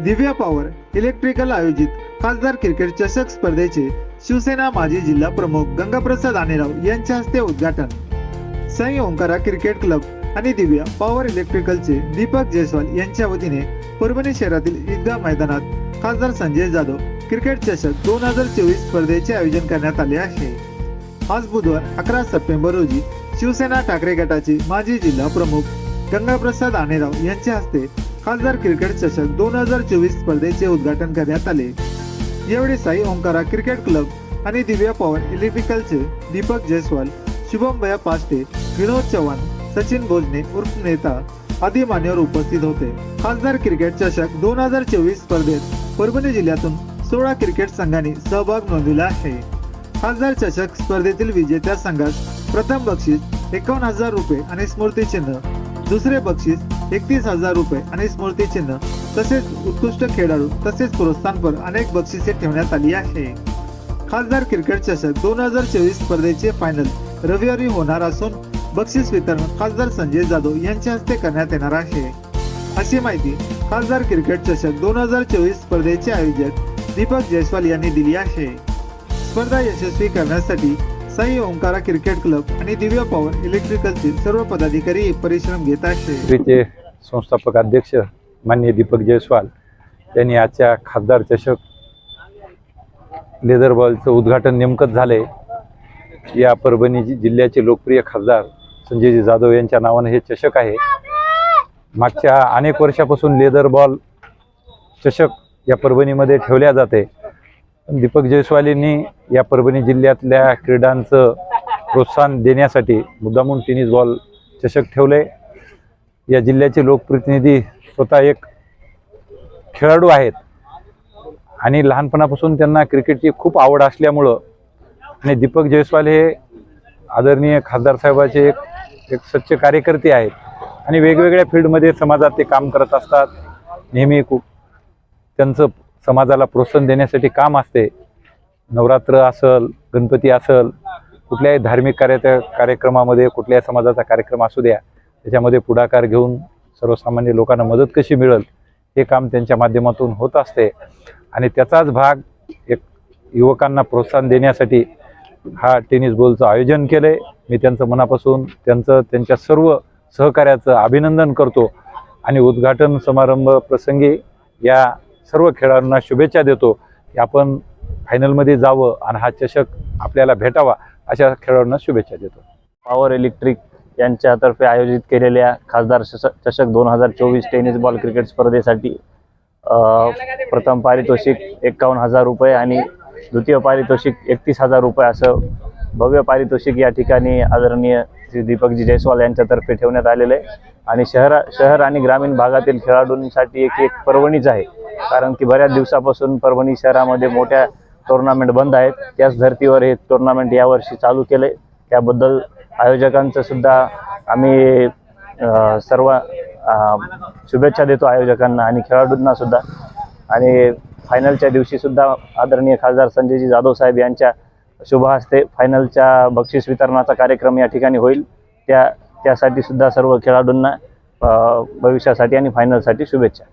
दिव्या power electrical आयोजित खासदार cricket चषक स्पर्धेचे शिवसेना माजी जिल्हा प्रमुख गंगाप्रसाद आनेराव यांच्या हस्ते उद्घाटन. साई ओंकारा क्रिकेट क्लब आणि दिव्या पॉवर इलेक्ट्रिकलचे दीपक जयस्वाल यांच्या वतीने परभणी शहरातील ईदगाह मैदानात खासदार संजय जाधव क्रिकेट चषक दोन हजार चोवीस स्पर्धेचे आयोजन करण्यात आले आहे. आज बुधवार अकरा सप्टेंबर रोजी शिवसेना ठाकरे गटाचे माजी जिल्हा प्रमुख गंगाप्रसाद आनेराव यांच्या हस्ते खासदार क्रिकेट चषक दोन हजार चोवीस स्पर्धेचे उद्घाटन करण्यात आले. यावेळी साई ओंकारा क्रिकेट क्लब आणि दिव्या पवन इलेक्ट्रिकलचे दीपक जयस्वाल शुभम भया विनोद चव्हाण सचिन भोजने उर्फ नेता आदी मान्यवर उपस्थित होते. खासदार क्रिकेट चषक दोन हजार चोवीस स्पर्धेत परभणी जिल्ह्यातून सोळा क्रिकेट संघांनी सहभाग नोंदविला आहे. खासदार चषक स्पर्धेतील विजेत्या संघास प्रथम बक्षीस एकावन्न हजार रुपये आणि स्मृतिचिन्ह दुसरे बक्षीस एकतीस हजार रुपये आणि स्मृतिचिन्ह तसेच उत्कृष्ट खेळाडू तसेच प्रोत्साहनपर अनेक बक्षिसे ठेवण्यात आली आहे. खासदार क्रिकेट चषक दोन हजार चोवीस स्पर्धेचे फायनल रविवारी होणार असून बक्षीस वितरण खासदार संजय जाधव यांच्या हस्ते करण्यात येणार आहे. अशी माहिती खासदार क्रिकेट चषक दोन हजार चोवीस स्पर्धेचे आयोजक दीपक जयस्वाल यांनी दिली आहे. स्पर्धा यशस्वी करण्यासाठी साई ओंकारा क्रिकेट क्लब आणि दिव्य पॉवर इलेक्ट्रिकलचे सर्व पदाधिकारी परिश्रम घेत आहे संस्थापक अध्यक्ष मान्य दीपक जयस्वाल यांनी आजच्या खासदार चषक लेदर बॉलचं उद्घाटन नेमकंच झालंय. या परभणी जिल्ह्याचे लोकप्रिय खासदार संजयजी जाधव यांच्या नावानं हे चषक आहे. मागच्या अनेक वर्षापासून लेदर बॉल चषक या परभणीमध्ये ठेवल्या जाते. दीपक जयस्वाल यांनी या परभणी जिल्ह्यातल्या क्रीडांचं प्रोत्साहन देण्यासाठी मुद्दामून टेनिस बॉल चषक ठेवले. या जिल्ह्याचे लोकप्रतिनिधी स्वतः एक खेळाडू आहेत. आणि लहानपणापासून त्यांना क्रिकेटची खूप आवड असल्यामुळं आणि दीपक जयस्वाल हे आदरणीय खासदार साहेबाचे एक एक सच्च कार्यकर्ते आहेत. आणि वेगवेगळ्या फील्डमध्ये समाजात ते काम करत असतात. नेहमी खूप त्यांचं समाजाला प्रोत्साहन देण्यासाठी काम असते. नवरात्र असल गणपती असल कुठल्याही धार्मिक कार्य कार्यक्रमामध्ये कुठल्याही समाजाचा कार्यक्रम असू द्या त्याच्यामध्ये पुढाकार घेऊन सर्वसामान्य लोकांना मदत कशी मिळेल हे काम त्यांच्या माध्यमातून होत असते. आणि त्याचाच भाग एक युवकांना प्रोत्साहन देण्यासाठी हा टेनिस बॉलचं आयोजन केलं आहे मी त्यांचं मनापासून त्यांचं त्यांच्या सर्व सहकार्याचं अभिनंदन करतो. आणि उद्घाटन समारंभ प्रसंगी या सर्व खेळाडूंना शुभेच्छा देतो की आपण फायनलमध्ये जावं आणि हा चषक आपल्याला भेटावा अशा खेळाडूंना शुभेच्छा देतो. पॉवर इलेक्ट्रिक यांच्यातर्फे आयोजित केलेल्या खासदार चषक दोन हजार चोवीस टेनिस बॉल क्रिकेट स्पर्धेसाठी प्रथम पारितोषिक एक्कावन्न हजार रुपये आणि द्वितीय पारितोषिक एकतीस हजार रुपये असं भव्य पारितोषिक या ठिकाणी आदरणीय श्री दीपकजी जयस्वाल यांच्यातर्फे ठेवण्यात आलेलं आहे. आणि शहरा शहर आणि ग्रामीण भागातील खेळाडूंसाठी एक एक पर्वणीच आहे. कारण की बऱ्याच दिवसापासून परभणी शहरामध्ये मोठ्या टुर्नामेंट बंद आहेत. त्याच धर्तीवर हे टुर्नामेंट यावर्षी चालू केलं आहे त्याबद्दल आयोजकांचं सुद्धा आम्ही सर्व शुभेच्छा देतो आयोजकांना आणि खेळाडूंना सुद्धा. आणि फायनलच्या दिवशीसुद्धा आदरणीय खासदार संजयजी जाधव साहेब यांच्या शुभ हस्ते. फायनलच्या बक्षीस वितरणाचा कार्यक्रम या ठिकाणी होईल. त्या त्यासाठी सुद्धा सर्व खेळाडूंना भविष्यासाठी आणि फायनलसाठी शुभेच्छा.